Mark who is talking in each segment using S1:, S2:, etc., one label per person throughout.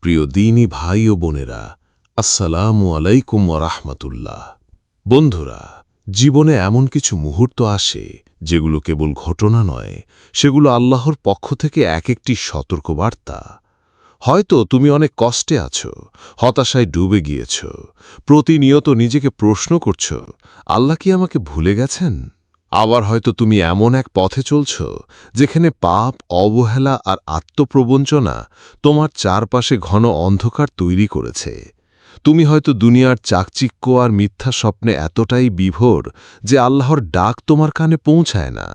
S1: প্রিয় দিনী ভাই ও বোনেরা, আসসালামু আলাইকুম রাহমাতুল্লাহ। বন্ধুরা, জীবনে এমন কিছু মুহূর্ত আসে যেগুলো কেবল ঘটনা নয়, সেগুলো আল্লাহর পক্ষ থেকে এক একটি সতর্কবার্তা। হয়তো তুমি অনেক কষ্টে আছো, হতাশায় ডুবে গিয়েছ, প্রতিনিয়ত নিজেকে প্রশ্ন করছ, আল্লাহ কি আমাকে ভুলে গেছেন? আবার হয়তো তুমি এমন এক পথে চলছ, যেখানে পাপ, অবহেলা আর আত্মপ্রবঞ্চনা তোমার চারপাশে ঘন অন্ধকার তৈরি করেছে। তুমি হয়তো দুনিয়ার চাকচিক্য আর মিথ্যা স্বপ্নে এতটাই বিভোর যে আল্লাহর ডাক তোমার কানে পৌঁছায় না।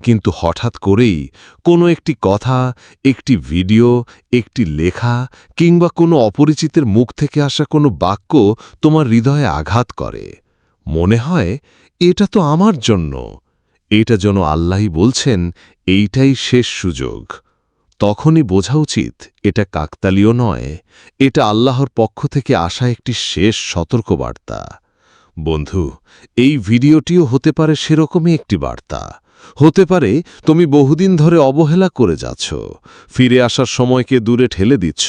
S1: কিন্তু হঠাৎ করেই কোনো একটি কথা, একটি ভিডিও, একটি লেখা কিংবা কোনো অপরিচিতের মুখ থেকে আসা কোনো বাক্য তোমার হৃদয়ে আঘাত করে। মনে হয় এটা তো আমার জন্য। এটা যেন আল্লাহই বলছেন, এইটাই শেষ সুযোগ। তখনই বোঝা উচিত, এটা কাকতালীয় নয়, এটা আল্লাহর পক্ষ থেকে আসা একটি শেষ সতর্কবার্তা। বন্ধু, এই ভিডিওটিও হতে পারে সেরকমই একটি বার্তা। হতে পারে তুমি বহুদিন ধরে অবহেলা করে যাচ্ছ, ফিরে আসার সময়কে দূরে ঠেলে দিচ্ছ,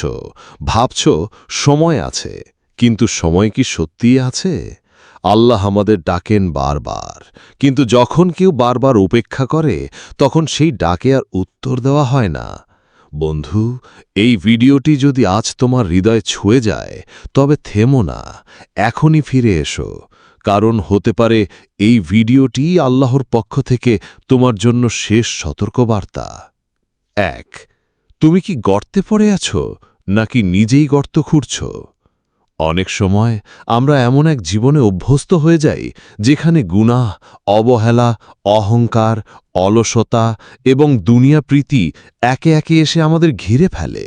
S1: ভাবছ সময় আছে, কিন্তু সময় কি সত্যিই আছে? আল্লাহ আমাদের ডাকেন বারবার। কিন্তু যখন কেউ বারবার উপেক্ষা করে, তখন সেই ডাকে আর উত্তর দেওয়া হয় না। বন্ধু, এই ভিডিওটি যদি আজ তোমার হৃদয় ছুঁয়ে যায়, তবে থেমো না, এখনই ফিরে এসো। কারণ হতে পারে এই ভিডিওটি আল্লাহর পক্ষ থেকে তোমার জন্য শেষ সতর্কবার্তা। এক, তুমি কি গর্তে পড়ে আছো, নাকি নিজেই গর্ত খুঁড়ছ? অনেক সময় আমরা এমন এক জীবনে অভ্যস্ত হয়ে যাই যেখানে গুনাহ, অবহেলা, অহংকার, অলসতা এবং দুনিয়া প্রীতি একে একে এসে আমাদের ঘিরে ফেলে।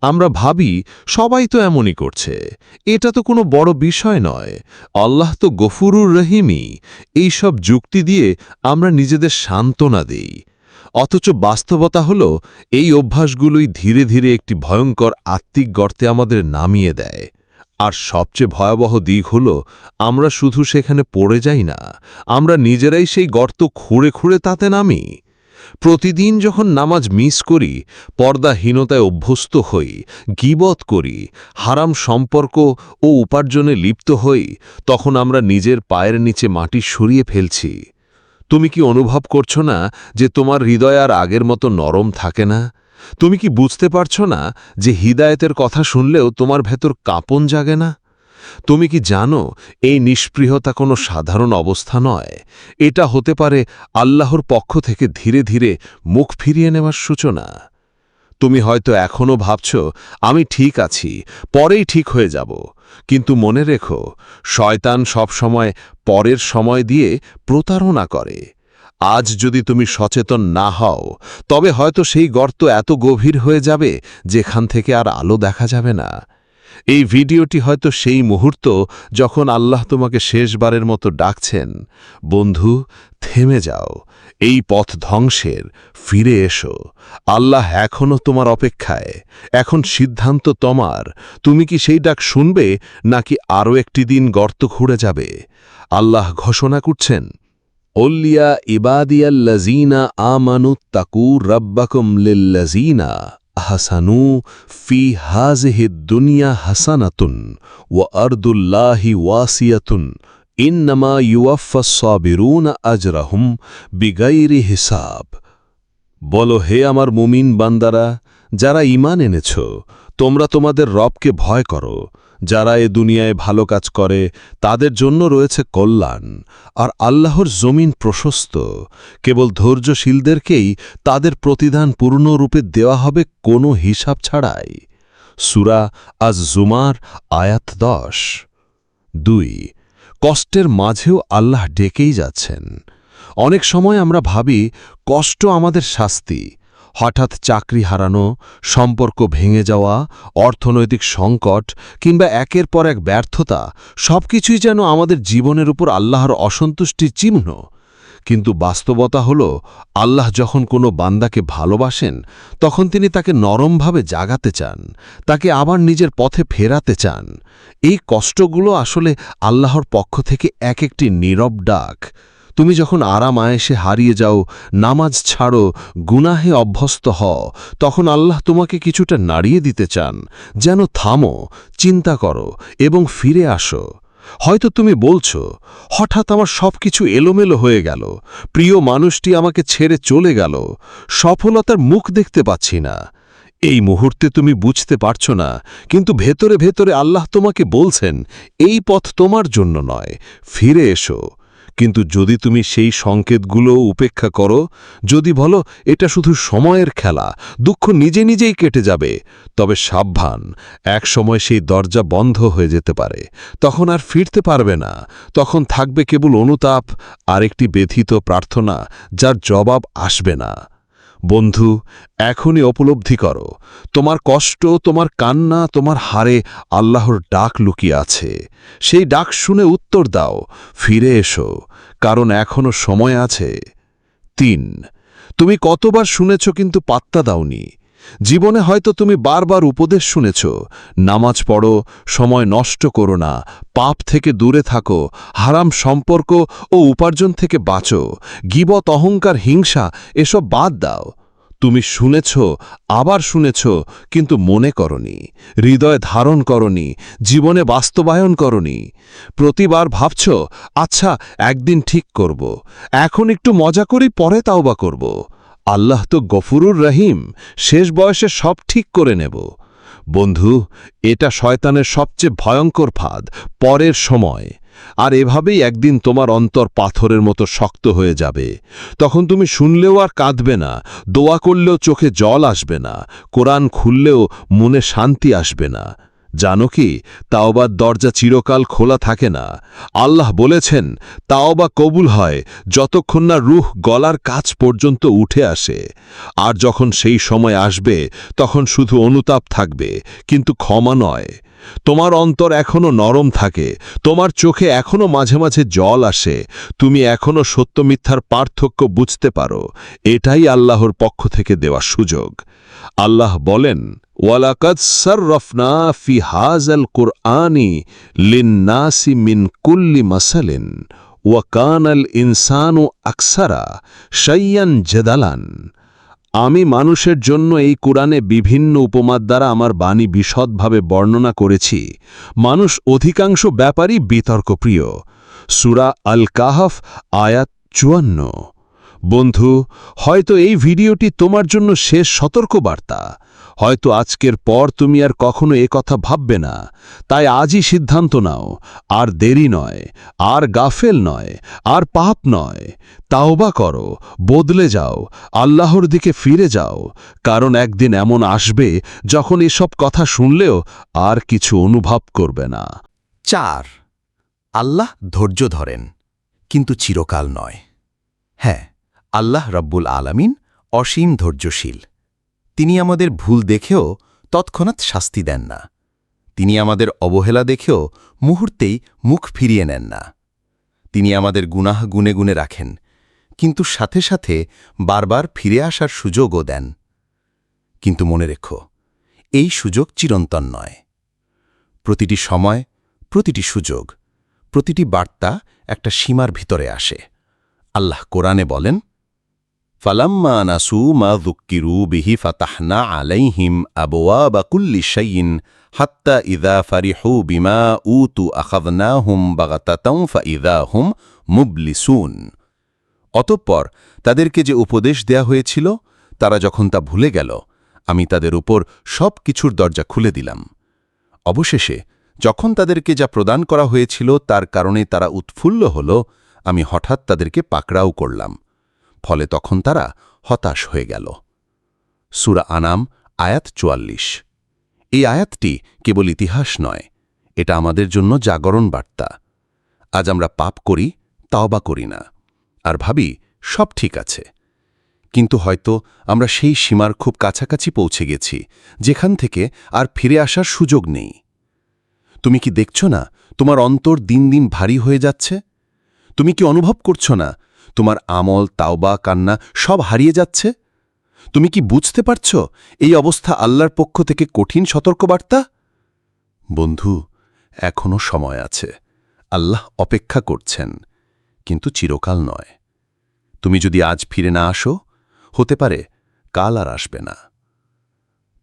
S1: আমরা ভাবি, সবাই তো এমনই করছে। এটা তো কোনো বড় বিষয় নয়। আল্লাহ তো গফুরুর রহিমই। এইসব যুক্তি দিয়ে আমরা নিজেদের সান্ত্বনা দেই। অথচ বাস্তবতা হল, এই অভ্যাসগুলোই ধীরে ধীরে একটি ভয়ঙ্কর আত্মিক গর্তে আমাদের নামিয়ে দেয়। আর সবচেয়ে ভয়াবহ দিক হল, আমরা শুধু সেখানে পড়ে যাই না, আমরা নিজেরাই সেই গর্ত খুঁড়ে খুঁড়ে তাতে নামি। প্রতিদিন যখন নামাজ মিস করি, পর্দাহীনতায় অভ্যস্ত হই, গিবত করি, হারাম সম্পর্ক ও উপার্জনে লিপ্ত হই, তখন আমরা নিজের পায়ের নিচে মাটি সরিয়ে ফেলছি। তুমি কি অনুভব করছ না যে তোমার হৃদয় আর আগের মতো নরম থাকে না? তুমি কি বুঝতে পারছ না যে হিদায়তের কথা শুনলেও তোমার ভেতর কাঁপন জাগে না? তুমি কি জানো এই নিষ্পৃহতা কোনো সাধারণ অবস্থা নয়? এটা হতে পারে আল্লাহর পক্ষ থেকে ধীরে ধীরে মুখ ফিরিয়ে নেওয়ার সূচনা। তুমি হয়তো এখনও ভাবছ, আমি ঠিক আছি, পরেই ঠিক হয়ে যাব। কিন্তু মনে রেখো, শয়তান সবসময় পরের সময় দিয়ে প্রতারণা করে। আজ যদি তুমি সচেতন না হও, তবে হয়তো সেই গর্ত এত গভীর হয়ে যাবে যেখান থেকে আর আলো দেখা যাবে না। এই ভিডিওটি হয়তো সেই মুহূর্ত যখন আল্লাহ তোমাকে শেষবারের মতো ডাকছেন, বন্ধু, থেমে যাও, এই পথ ধ্বংসের, ফিরে এসো। আল্লাহ এখনও তোমার অপেক্ষায়, এখন সিদ্ধান্ত তোমার। তুমি কি সেই ডাক শুনবে নাকি আরও একটি দিন গর্ত খুঁড়ে যাবে? আল্লাহ ঘোষণা করছেন ওল্লিয়া ইবাদিয়াল্লাজিনা আমানুত্তাকু রব্বাকুম লিল্লাজিনা হাসানু ফি হাজহি দুনিয়া হাসানাতুন ও আর্দুল্লাহি ওয়াসিয়াতুন ইন্নামা ইউয়াফাসসাবিরুন আজরাহুম বিগাইরি হিসাব বলো, হে আমার মুমিন বান্দারা, যারা ইমান এনেছ, তোমরা তোমাদের রবকে ভয় করো। যারা এ দুনিয়ায় ভালো কাজ করে, তাদের জন্য রয়েছে কল্যাণ। আর আল্লাহর জমিন প্রশস্ত। কেবল ধৈর্যশীলদেরকেই তাদের প্রতিদান পূর্ণরূপে দেওয়া হবে কোনো হিসাব ছাড়াই। সুরা আজ জুমার আয়াত দশ। দুই, কষ্টের মাঝেও আল্লাহ ডেকেই যাচ্ছেন। অনেক সময় আমরা ভাবি, কষ্ট আমাদের শাস্তি। হঠাৎ চাকরি হারানো, সম্পর্ক ভেঙে যাওয়া, অর্থনৈতিক সংকট কিংবা একের পর এক ব্যর্থতা সবকিছুই যেন আমাদের জীবনের উপর আল্লাহর অসন্তুষ্টির চিহ্ন। কিন্তু বাস্তবতা হল, আল্লাহ যখন কোনো বান্দাকে ভালোবাসেন, তখন তিনি তাকে নরমভাবে জাগাতে চান, তাকে আবার নিজের পথে ফেরাতে চান। এই কষ্টগুলো আসলে আল্লাহর পক্ষ থেকে এক একটি নীরব ডাক। তুমি যখন আরাম আয়েসে হারিয়ে যাও, নামাজ ছাড়ো, গুনাহে অভ্যস্ত হও, তখন আল্লাহ তোমাকে কিছুটা নাড়িয়ে দিতে চান। যেন থামো, চিন্তা করো এবং ফিরে আসো। হয়তো তুমি বলছো, হঠাৎ আমার সব কিছু এলোমেলো হয়ে গেল। প্রিয় মানুষটি আমাকে ছেড়ে চলে গেল। সফলতার মুখ দেখতে পাচ্ছি না। এই মুহূর্তে তুমি বুঝতে পারছ না, কিন্তু ভেতরে ভেতরে আল্লাহ তোমাকে বলছেন, এই পথ তোমার জন্য নয়। ফিরে এসো কিন্তু যদি তুমি সেই সংকেতগুলো উপেক্ষা করো, যদি বলো, এটা শুধু সময়ের খেলা, দুঃখ নিজে নিজেই কেটে যাবে, তবে সাবধান, এক সময় সেই দরজা বন্ধ হয়ে যেতে পারে, তখন আর ফিরতে পারবে না, তখন থাকবে কেবল অনুতাপ আর একটি ব্যথিত প্রার্থনা, যার জবাব আসবে না। বন্ধু, এখনই উপলব্ধি করো, তোমার কষ্ট, তোমার কান্না, তোমার হারে আল্লাহর ডাক লুকিয়ে আছে, সেই ডাক শুনে উত্তর দাও, ফিরে এসো কারণ এখনও সময় আছে। তিন, তুমি কতবার শুনেছ কিন্তু পাত্তা দাওনি। জীবনে হয়তো তুমি বারবার উপদেশ শুনেছ, নামাজ পড়ো, সময় নষ্ট করো না, পাপ থেকে দূরে থাকো, হারাম সম্পর্ক ও উপার্জন থেকে বাঁচো, গিবত, অহংকার, হিংসা, এসব বাদ দাও। তুমি শুনেছ, আবার শুনেছ, কিন্তু মনে করনি। হৃদয় ধারণ করনি, জীবনে বাস্তবায়ন করনি। প্রতিবার ভাবছ আচ্ছা একদিন ঠিক করব। এখন একটু মজা করি, পরে তাওবা করব। আল্লাহ তো গফুরুর রহিম, শেষ বয়সে সব ঠিক করে নেব। বন্ধু, এটা শয়তানের সবচেয়ে ভয়ঙ্কর ফাঁদ, পরের সময়। আর এভাবেই একদিন তোমার অন্তর পাথরের মতো শক্ত হয়ে যাবে। তখন তুমি শুনলেও আর কাঁদবে না, দোয়া করলেও চোখে জল আসবে না, কোরআন খুললেও মনে শান্তি আসবে না। জানো কি, তাওবার দরজা চিরকাল খোলা থাকে না। আল্লাহ বলেছেন, তাওবা কবুল হয় যতক্ষণ না রুহ গলার কাছ পর্যন্ত উঠে আসে। আর যখন সেই সময় আসবে, তখন শুধু অনুতাপ থাকবে, কিন্তু ক্ষমা নয়। তোমার অন্তর এখনও নরম থাকে, তোমার চোখে এখনও মাঝে মাঝে জল আসে, তুমি এখনও সত্য মিথ্যার পার্থক্য বুঝতে পারো, এটাই আল্লাহর পক্ষ থেকে দেওয়া সুযোগ। আল্লাহ বলেন, ওয়ালাকাদ মিন কুল্লি মাসালিন আকসারা শৈয়ান জেদালান। আমি মানুষের জন্য এই কোরআনে বিভিন্ন উপমার দ্বারা আমার বাণী বিশদভাবে বর্ণনা করেছি। মানুষ অধিকাংশ ব্যাপারই বিতর্কপ্রিয়। সুরা আল কাহাফ আয়াত চুয়ান্ন। বন্ধু, হয়তো এই ভিডিওটি তোমার জন্য শেষ সতর্কবার্তা। হয়তো আজকের পর তুমি আর কখনো এ কথা ভাববে না। তাই আজই সিদ্ধান্ত নাও, আর দেরি নয়, আর গাফেল নয়, আর পাপ নয়। তাওবা করো, বদলে যাও, আল্লাহর দিকে ফিরে যাও, কারণ একদিন এমন আসবে যখন এসব কথা শুনলেও আর কিছু অনুভব করবে না।
S2: চার, আল্লাহ ধৈর্য ধরেন, কিন্তু চিরকাল নয়। হ্যাঁ আল্লাহ রব্বুল আলামিন অসীম ধৈর্যশীল। তিনি আমাদের ভুল দেখেও তৎক্ষণাৎ শাস্তি দেন না। তিনি আমাদের অবহেলা দেখেও মুহূর্তেই মুখ ফিরিয়ে নেন না। তিনি আমাদের গুনাহ গুনে গুনে রাখেন, কিন্তু সাথে সাথে বারবার ফিরে আসার সুযোগও দেন। কিন্তু মনে রেখো, এই সুযোগ চিরন্তন নয়। প্রতিটি সময়, প্রতিটি সুযোগ, প্রতিটি বার্তা একটা সীমার ভিতরে আসে। আল্লাহ কোরআনে বলেন ফালাম্মা নাসু মা দুক্কিরু বিহি ফাতাহনা আলাইহিম আবোয়া বা কুল্লি শাইন হাত্তা ইদা ফারিহু বিমা উতু আখাদনাহুম বাগাতাতাউ ফা ইদা হুম অতঃপর তাদেরকে যে উপদেশ দেয়া হয়েছিল, তারা যখন তা ভুলে গেল, আমি তাদের উপর সব কিছুর দরজা খুলে দিলাম। অবশেষে যখন তাদেরকে যা প্রদান করা হয়েছিল, তার কারণে তারা উৎফুল্ল হল, আমি হঠাৎ তাদেরকে পাকড়াও করলাম। ফলে তখন তারা হতাশ হয়ে গেল। সুরা আনাম, আয়াত চুয়াল্লিশ। এই আয়াতটি কেবল ইতিহাস নয়, এটা আমাদের জন্য জাগরণ বার্তা। আজ আমরা পাপ করি, তাওবা করি না, আর ভাবি সব ঠিক আছে। কিন্তু হয়তো আমরা সেই সীমার খুব কাছাকাছি পৌঁছে গেছি, যেখান থেকে আর ফিরে আসার সুযোগ নেই। তুমি কি দেখছ না তোমার অন্তর দিন দিন ভারী হয়ে যাচ্ছে? তুমি কি অনুভব করছ না তোমার আমল, তাওবা, কান্না সব হারিয়ে যাচ্ছে? তুমি কি বুঝতে পারছ এই অবস্থা আল্লাহর পক্ষ থেকে কঠিন সতর্কবার্তা? বন্ধু এখনও সময় আছে। আল্লাহ অপেক্ষা করছেন, কিন্তু চিরকাল নয়। তুমি যদি আজ ফিরে না আসো, হতে পারে কাল আর আসবে না।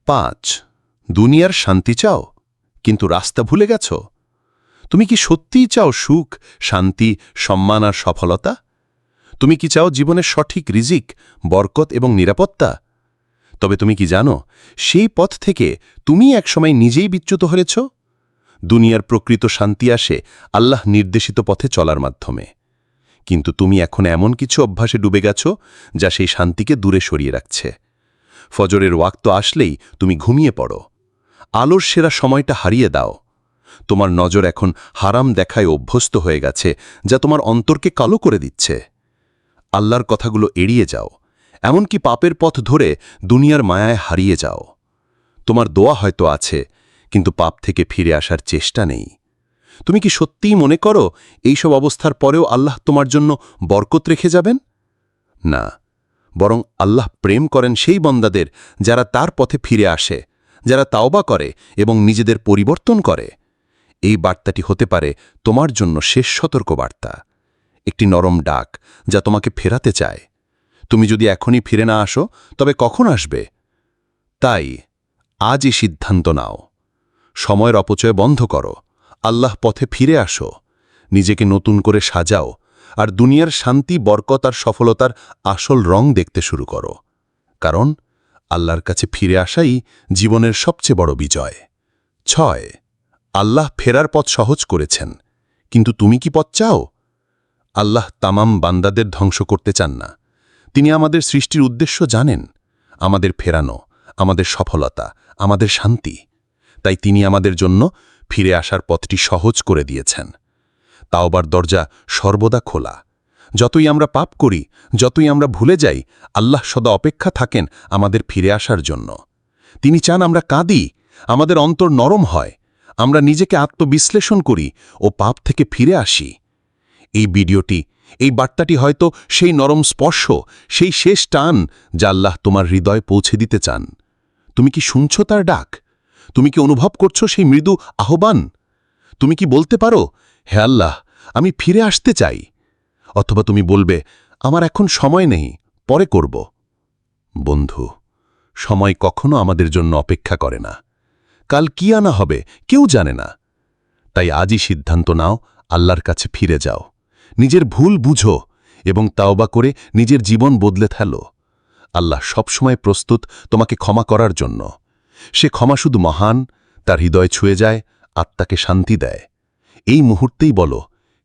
S2: পাঁচ, দুনিয়ার শান্তি চাও, কিন্তু রাস্তা ভুলে গেছ? তুমি কি সত্যিই চাও সুখ, শান্তি, সম্মান আর সফলতা? তুমি কি চাও জীবনের সঠিক রিজিক, বরকত এবং নিরাপত্তা? তবে তুমি কি জানো, সেই পথ থেকে তুমি একসময় নিজেই বিচ্যুত হয়েছ দুনিয়ার প্রকৃত শান্তি আসে আল্লাহ নির্দেশিত পথে চলার মাধ্যমে। কিন্তু তুমি এখন এমন কিছু অভ্যাসে ডুবে গেছ, যা সেই শান্তিকে দূরে সরিয়ে রাখছে। ফজরের ওয়াক্ত আসলেই তুমি ঘুমিয়ে পড়ো। আলোর সেরা সময়টা হারিয়ে দাও। তোমার নজর এখন হারাম দেখায় অভ্যস্ত হয়ে গেছে, যা তোমার অন্তরকে কালো করে দিচ্ছে। আল্লাহর কথাগুলো এড়িয়ে যাও, এমনকি পাপের পথ ধরে দুনিয়ার মায়ায় হারিয়ে যাও। তোমার দোয়া হয়তো আছে, কিন্তু পাপ থেকে ফিরে আসার চেষ্টা নেই। তুমি কি সত্যিই মনে করো, এইসব অবস্থার পরেও আল্লাহ তোমার জন্য বরকত রেখে যাবেন? না, বরং আল্লাহ প্রেম করেন সেই বন্দাদের যারা তার পথে ফিরে আসে, যারা তাওবা করে এবং নিজেদের পরিবর্তন করে। এই বার্তাটি হতে পারে তোমার জন্য শেষ সতর্ক বার্তা একটি নরম ডাক যা তোমাকে ফেরাতে চায়। তুমি যদি এখনই ফিরে না আসো, তবে কখন আসবে? তাই আজই সিদ্ধান্ত নাও। সময়ের অপচয় বন্ধ করো। আল্লাহ পথে ফিরে আসো। নিজেকে নতুন করে সাজাও আর দুনিয়ার শান্তি, বরকত আর সফলতার আসল রং দেখতে শুরু করো। কারণ আল্লাহর কাছে ফিরে আসাই জীবনের সবচেয়ে বড় বিজয়। ছয়, আল্লাহ ফেরার পথ সহজ করেছেন। কিন্তু তুমি কি পথ চাও? আল্লাহ তামাম বান্দাদের ধ্বংস করতে চান না। তিনি আমাদের সৃষ্টির উদ্দেশ্য জানেন। আমাদের ফেরানো, আমাদের সফলতা, আমাদের শান্তি। তাই তিনি আমাদের জন্য ফিরে আসার পথটি সহজ করে দিয়েছেন। তাওবার দরজা সর্বদা খোলা। যতই আমরা পাপ করি, যতই আমরা ভুলে যাই, আল্লাহ সদা অপেক্ষা থাকেন আমাদের ফিরে আসার জন্য। তিনি চান আমরা কাঁদি, আমাদের অন্তর নরম হয়, আমরা নিজেকে আত্মবিশ্লেষণ করি ও পাপ থেকে ফিরে আসি। এই ভিডিওটি। এই বার্তাটি হয়তো সেই নরম স্পর্শ, সেই শেষ টান যা আল্লাহ তোমার হৃদয় পৌঁছে দিতে চান। তুমি কি শুনছ তার ডাক? তুমি কি অনুভব করছ সেই মৃদু আহ্বান? তুমি কি বলতে পারো, হে আল্লাহ, আমি ফিরে আসতে চাই অথবা তুমি বলবে, আমার এখন সময় নেই, পরে করব বন্ধু, সময় কখনো আমাদের জন্য অপেক্ষা করে না। কাল কি আনা হবে, কেউ জানে না। তাই আজই সিদ্ধান্ত নাও, আল্লাহর কাছে ফিরে যাও। নিজের ভুল বুঝো এবং তাওবা করে নিজের জীবন বদলে ফেলো। আল্লাহ সবসময় প্রস্তুত তোমাকে ক্ষমা করার জন্য। সে ক্ষমা শুধু মহান, তার হৃদয় ছুঁয়ে যায়, আত্মাকে শান্তি দেয়। এই মুহূর্তেই বলো,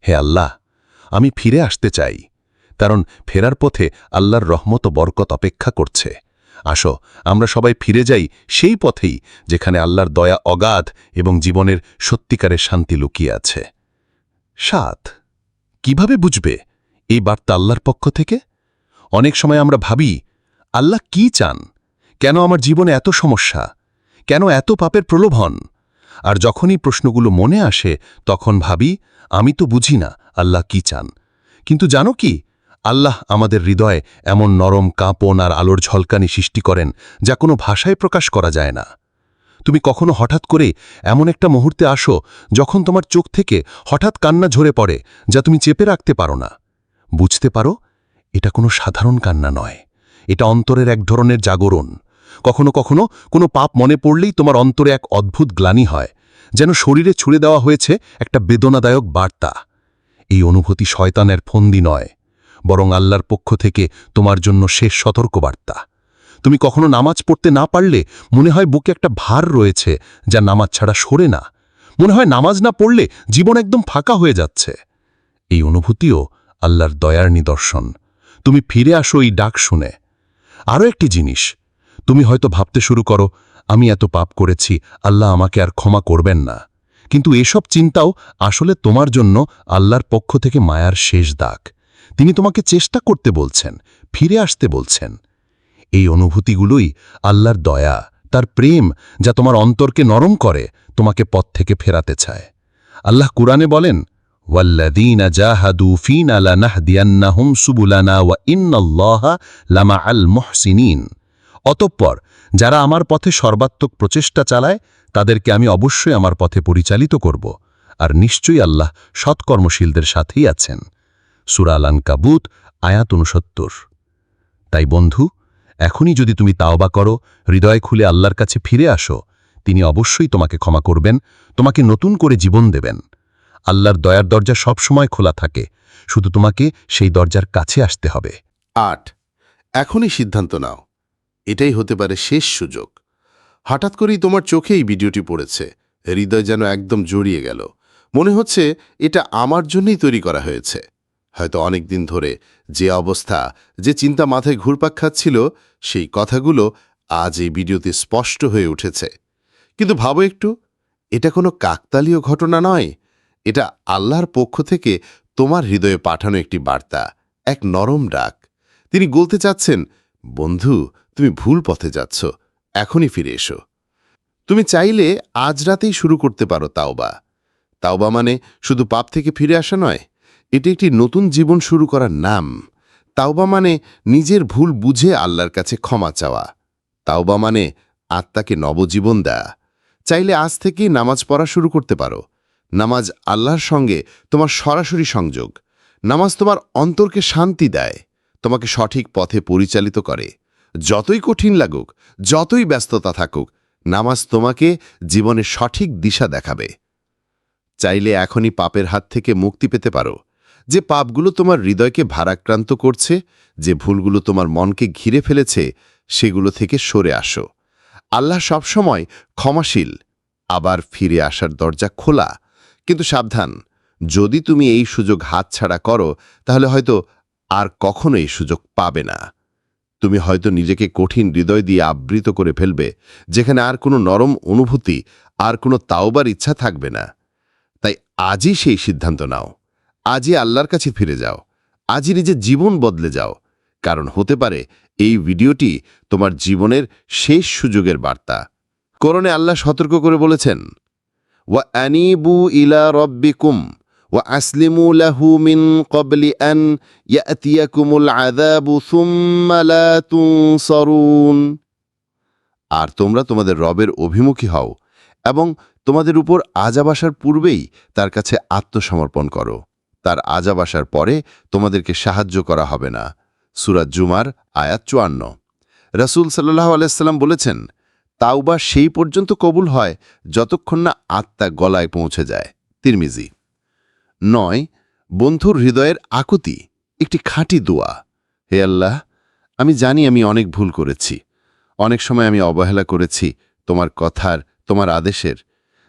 S2: হে আল্লাহ, আমি ফিরে আসতে চাই, কারণ ফেরার পথে আল্লাহর রহমত বরকত অপেক্ষা করছে। আসো, আমরা সবাই ফিরে যাই সেই পথেই যেখানে আল্লাহর দয়া অগাধ এবং জীবনের সত্যিকারের শান্তি লুকিয়ে আছে। সাত কীভাবে বুঝবে এই বার্তা আল্লাহর পক্ষ থেকে? অনেক সময় আমরা ভাবি, আল্লাহ কি চান? কেন আমার জীবনে এত সমস্যা? কেন এত পাপের প্রলোভন? আর যখনই প্রশ্নগুলো মনে আসে, তখন ভাবি, আমি তো বুঝি না আল্লাহ কি চান। কিন্তু জানো কি? আল্লাহ আমাদের হৃদয়ে এমন নরম কাঁপন আর আলোর ঝলকানি সৃষ্টি করেন, যা কোনো ভাষায় প্রকাশ করা যায় না। তুমি কখনো হঠাৎ করে এমন একটা মুহূর্তে আসো যখন তোমার চোখ থেকে হঠাৎ কান্না ঝরে পড়ে যা তুমি চেপে রাখতে পারো না। বুঝতে পারো, এটা কোনো সাধারণ কান্না নয়। এটা অন্তরের এক ধরনের জাগরণ। কখনো কখনো কোনো পাপ মনে পড়লেই তোমার অন্তরে এক অদ্ভুত গ্লানি হয়, যেন শরীরে ছুড়ে দেওয়া হয়েছে একটা বেদনাদায়ক বার্তা। এই অনুভূতি শয়তানের ফন্দি নয়, বরং আল্লাহর পক্ষ থেকে তোমার জন্য শেষ সতর্কবার্তা। তুমি কখনো নামাজ পড়তে না পারলে মনে হয় বুকে একটা ভার রয়েছে যা নামাজ ছাড়া সরে না। মনে হয় নামাজ না পড়লে জীবন একদম ফাঁকা হয়ে যাচ্ছে। এই অনুভূতিও আল্লাহর দয়ার নিদর্শন। তুমি ফিরে আসো এই ডাক শুনে। আরও একটি জিনিস, তুমি হয়তো ভাবতে শুরু করো, আমি এত পাপ করেছি, আল্লাহ আমাকে আর ক্ষমা করবেন না। কিন্তু এসব চিন্তাও আসলে তোমার জন্য আল্লাহর পক্ষ থেকে মায়ার শেষ দাগ। তিনি তোমাকে চেষ্টা করতে বলছেন, ফিরে আসতে বলছেন। এই অনুভূতিগুলোই আল্লাহর দয়া, তার প্রেম যা তোমার অন্তরকে নরম করে, তোমাকে পথ থেকে ফেরাতে চায়। আল্লাহ কুরআনে বলেন অতঃপর, যারা আমার পথে সর্বাত্মক প্রচেষ্টা চালায়, তাদেরকে আমি অবশ্যই আমার পথে পরিচালিত করব, আর নিশ্চয়ই আল্লাহ সৎকর্মশীলদের সাথেই আছেন। সুরালান কাবুত আয়াত উনসত্তর তাই বন্ধু এখনই যদি তুমি তাওবা করো, হৃদয় খুলে আল্লাহর কাছে ফিরে আসো, তিনি অবশ্যই তোমাকে ক্ষমা করবেন, তোমাকে নতুন করে জীবন দেবেন। আল্লাহর দয়ার দরজা সবসময় খোলা থাকে, শুধু তোমাকে সেই দরজার কাছে আসতে হবে।
S1: আট। এখনই সিদ্ধান্ত নাও। এটাই হতে পারে শেষ সুযোগ। হঠাৎ করেই তোমার চোখে এই ভিডিওটি পড়েছে। হৃদয় যেন একদম জড়িয়ে গেল। মনে হচ্ছে এটা আমার জন্যই তৈরি করা হয়েছে। হয়তো অনেক দিন ধরে যে অবস্থা, যে চিন্তা মাথায় ঘুরপাক খাচ্ছিল, সেই কথাগুলো আজ এই ভিডিওতে স্পষ্ট হয়ে উঠেছে। কিন্তু ভাবো একটু, এটা কোনো কাকতালীয় ঘটনা নয়। এটা আল্লাহর পক্ষ থেকে তোমার হৃদয়ে পাঠানো একটি বার্তা, এক নরম ডাক। তিনি বলতে চাচ্ছেন, বন্ধু, তুমি ভুল পথে যাচ্ছ, এখনই ফিরে এসো। তুমি চাইলে আজ রাতেই শুরু করতে পারো তাওবা। তাওবা মানে শুধু পাপ থেকে ফিরে আসা নয় এটি একটি নতুন জীবন শুরু করার নাম। তাওবা মানে নিজের ভুল বুঝে আল্লাহর কাছে ক্ষমা চাওয়া। তাওবা মানে আত্মাকে নবজীবন দেয়া। চাইলে আজ থেকেই নামাজ পড়া শুরু করতে পারো। নামাজ আল্লাহর সঙ্গে তোমার সরাসরি সংযোগ। নামাজ তোমার অন্তরকে শান্তি দেয়, তোমাকে সঠিক পথে পরিচালিত করে। যতই কঠিন লাগুক, যতই ব্যস্ততা থাকুক, নামাজ তোমাকে জীবনের সঠিক দিশা দেখাবে। চাইলে এখনই পাপের হাত থেকে মুক্তি পেতে পারো। যে পাপগুলো তোমার হৃদয়কে ভারাক্রান্ত করছে, যে ভুলগুলো তোমার মনকে ঘিরে ফেলেছে, সেগুলো থেকে সরে আসো। আল্লাহ সবসময় ক্ষমাশীল, আবার ফিরে আসার দরজা খোলা। কিন্তু সাবধান, যদি তুমি এই সুযোগ হাতছাড়া করো, তাহলে হয়তো আর কখনো এই সুযোগ পাবে না। তুমি হয়তো নিজেকে কঠিন হৃদয় দিয়ে আবৃত করে ফেলবে, যেখানে আর কোনো নরম অনুভূতি, আর কোনো তাওবার ইচ্ছা থাকবে না। তাই আজই সেই সিদ্ধান্ত নাও। আজই আল্লাহর কাছে ফিরে যাও। আজই নিজের জীবন বদলে যাও। কারণ হতে পারে এই ভিডিওটি তোমার জীবনের শেষ সুযোগের বার্তা। করণে আল্লাহ সতর্ক করে বলেছেন ওয়া আনিবু ইলা রব্বিকুম ওয়া আসলিমু লাহু মিন কবলি আন ইয়াতিয়াকুমুল আযাবু সুম্মা লা তুনসারুন। আর তোমরা তোমাদের রবের অভিমুখী হও এবং তোমাদের উপর আজাব আসার পূর্বেই তার কাছে আত্মসমর্পণ করো। তার আজাব আসার পরে তোমাদেরকে সাহায্য করা হবে না। সুরাজ জুমার আয়াত চুয়ান্ন। রাসুল সাল্লাহ আলাইসাল্লাম বলেছেন, তাওবা সেই পর্যন্ত কবুল হয় যতক্ষণ না আত্মা গলায় পৌঁছে যায়। তিরমিজি। নয়, বন্ধুর হৃদয়ের আকুতি, একটি খাঁটি দোয়া। হে আল্লাহ, আমি জানি আমি অনেক ভুল করেছি। অনেক সময় আমি অবহেলা করেছি তোমার কথার, তোমার আদেশের।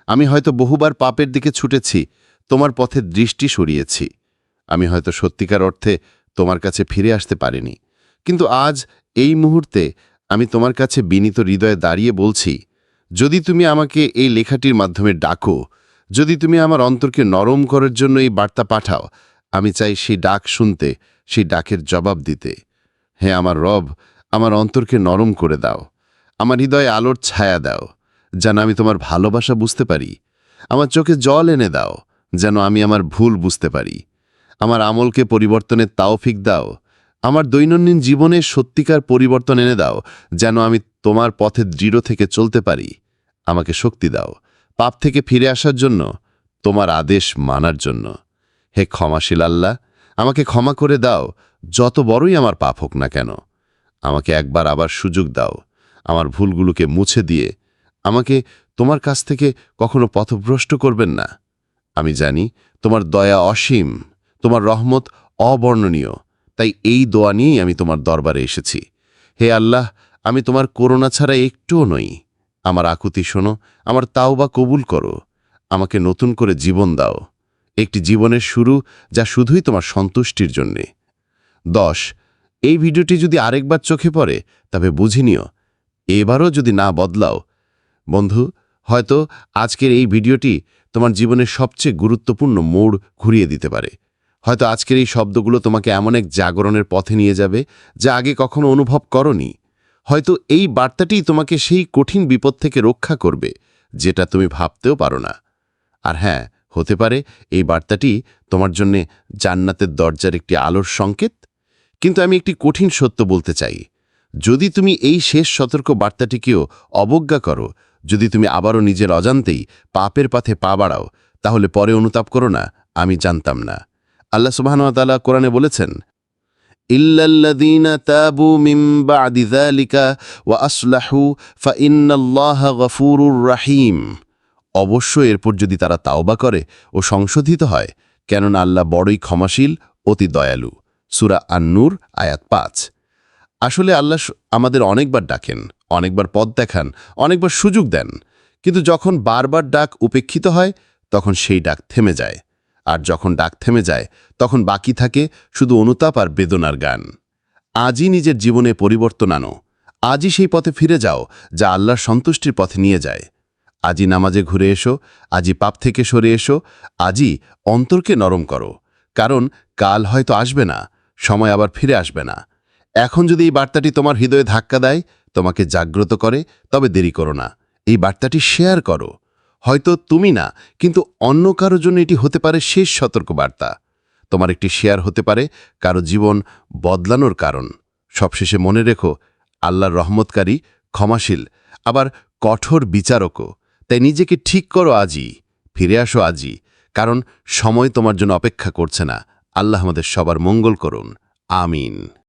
S1: আমি হয়তো বহুবার পাপের দিকে ছুটেছি তোমার পথে দৃষ্টি সরিয়েছি। আমি হয়তো সত্যিকার অর্থে তোমার কাছে ফিরে আসতে পারিনি। কিন্তু আজ এই মুহূর্তে আমি তোমার কাছে বিনীত হৃদয়ে দাঁড়িয়ে বলছি, যদি তুমি আমাকে এই লেখাটির মাধ্যমে ডাকো, যদি তুমি আমার অন্তরকে নরম করার জন্য এই বার্তা পাঠাও, আমি চাই সেই ডাক শুনতে, সেই ডাকের জবাব দিতে। হ্যাঁ আমার রব, আমার অন্তরকে নরম করে দাও। আমার হৃদয়ে আলোর ছায়া দাও, যেন আমি তোমার ভালোবাসা বুঝতে পারি। আমার চোখে জল এনে দাও। যেন আমি আমার ভুল বুঝতে পারি। আমার আমলকে পরিবর্তনের তাওফিক দাও। আমার দৈনন্দিন জীবনে সত্যিকার পরিবর্তন এনে দাও, যেন আমি তোমার পথে দৃঢ় থেকে চলতে পারি। আমাকে শক্তি দাও। পাপ থেকে ফিরে আসার জন্য, তোমার আদেশ মানার জন্য। হে ক্ষমাশীল আল্লাহ, আমাকে ক্ষমা করে দাও, যত বড়ই আমার পাপ হোক না কেন। আমাকে একবার আবার সুযোগ দাও। আমার ভুলগুলোকে মুছে দিয়ে, আমাকে তোমার কাছ থেকে কখনো পথভ্রষ্ট করবেন না। আমি জানি, তোমার দয়া অসীম, তোমার রহমত অবর্ণনীয়, তাই এই দোয়া নিয়েই আমি তোমার দরবারে এসেছি। হে আল্লাহ, আমি তোমার করোনা ছাড়া একটুও নই। আমার আকুতি শোনো, আমার তাও বা কবুল করো। আমাকে নতুন করে জীবন দাও। একটি জীবনের শুরু যা শুধুই তোমার সন্তুষ্টির জন্যে। দশ, এই ভিডিওটি যদি আরেকবার চোখে পড়ে, তবে বুঝি নিও, এবারও যদি না বদলাও, বন্ধু, হয়তো আজকের এই ভিডিওটি তোমার জীবনের সবচেয়ে গুরুত্বপূর্ণ মোড় ঘুরিয়ে দিতে পারে। হয়তো আজকের এই শব্দগুলো তোমাকে এমন এক জাগরণের পথে নিয়ে যাবে, যা আগে কখনো অনুভব করনি। হয়তো এই বার্তাটি তোমাকে সেই কঠিন বিপদ থেকে রক্ষা করবে, যেটা তুমি ভাবতেও পারো না। আর হ্যাঁ হতে পারে এই বার্তাটি তোমার জন্যে জান্নাতের দরজার একটি আলোর সংকেত? কিন্তু আমি একটি কঠিন সত্য বলতে চাই। যদি তুমি এই শেষ সতর্ক বার্তাটিকেও অবজ্ঞা করো যদি তুমি আবারও নিজের অজান্তেই পাপের পথে পা বাড়াও, তাহলে পরে অনুতাপ করো না, আমি জানতাম না।
S3: আল্লাহ সুবাহনতালা কোরআনে বলেছেন গফুরুর রাহিম। অবশ্য এরপর যদি তারা তাওবা করে ও সংশোধিত হয়, কেননা আল্লাহ বড়ই ক্ষমাশীল, অতি দয়ালু। সুরা আন্নুর, আয়াত পাঁচ। আসলে আল্লাহ আমাদের অনেকবার ডাকেন অনেকবার পথ দেখান, অনেকবার সুযোগ দেন। কিন্তু যখন বারবার ডাক উপেক্ষিত হয়, তখন সেই ডাক থেমে যায়। আর যখন ডাক থেমে যায়, তখন বাকি থাকে শুধু অনুতাপ আর বেদনার গান। আজই নিজের জীবনে পরিবর্তন আনো। আজই সেই পথে ফিরে যাও, যা আল্লাহর সন্তুষ্টির পথে নিয়ে যায়। আজই নামাজে ঘুরে এসো, আজই পাপ থেকে সরে এসো, আজই অন্তরকে নরম করো। কারণ কাল হয়তো আসবে না, সময় আবার ফিরে আসবে না। এখন যদি এই বার্তাটি তোমার হৃদয়ে ধাক্কা দেয় তোমাকে জাগ্রত করে, তবে দেরি করো না। এই বার্তাটি শেয়ার করো। হয়তো তুমি না, কিন্তু অন্য কারও জন্য এটি হতে পারে শেষ সতর্ক বার্তা। তোমার একটি শেয়ার হতে পারে কারও জীবন বদলানোর কারণ। সবশেষে মনে রেখো, আল্লাহর রহমতকারী, ক্ষমাশীল, আবার কঠোর বিচারকও। তাই নিজেকে ঠিক করো আজই, ফিরে আসো আজই, কারণ সময় তোমার জন্য অপেক্ষা করছে না। আল্লাহ আমাদের সবার মঙ্গল করুন। আমিন।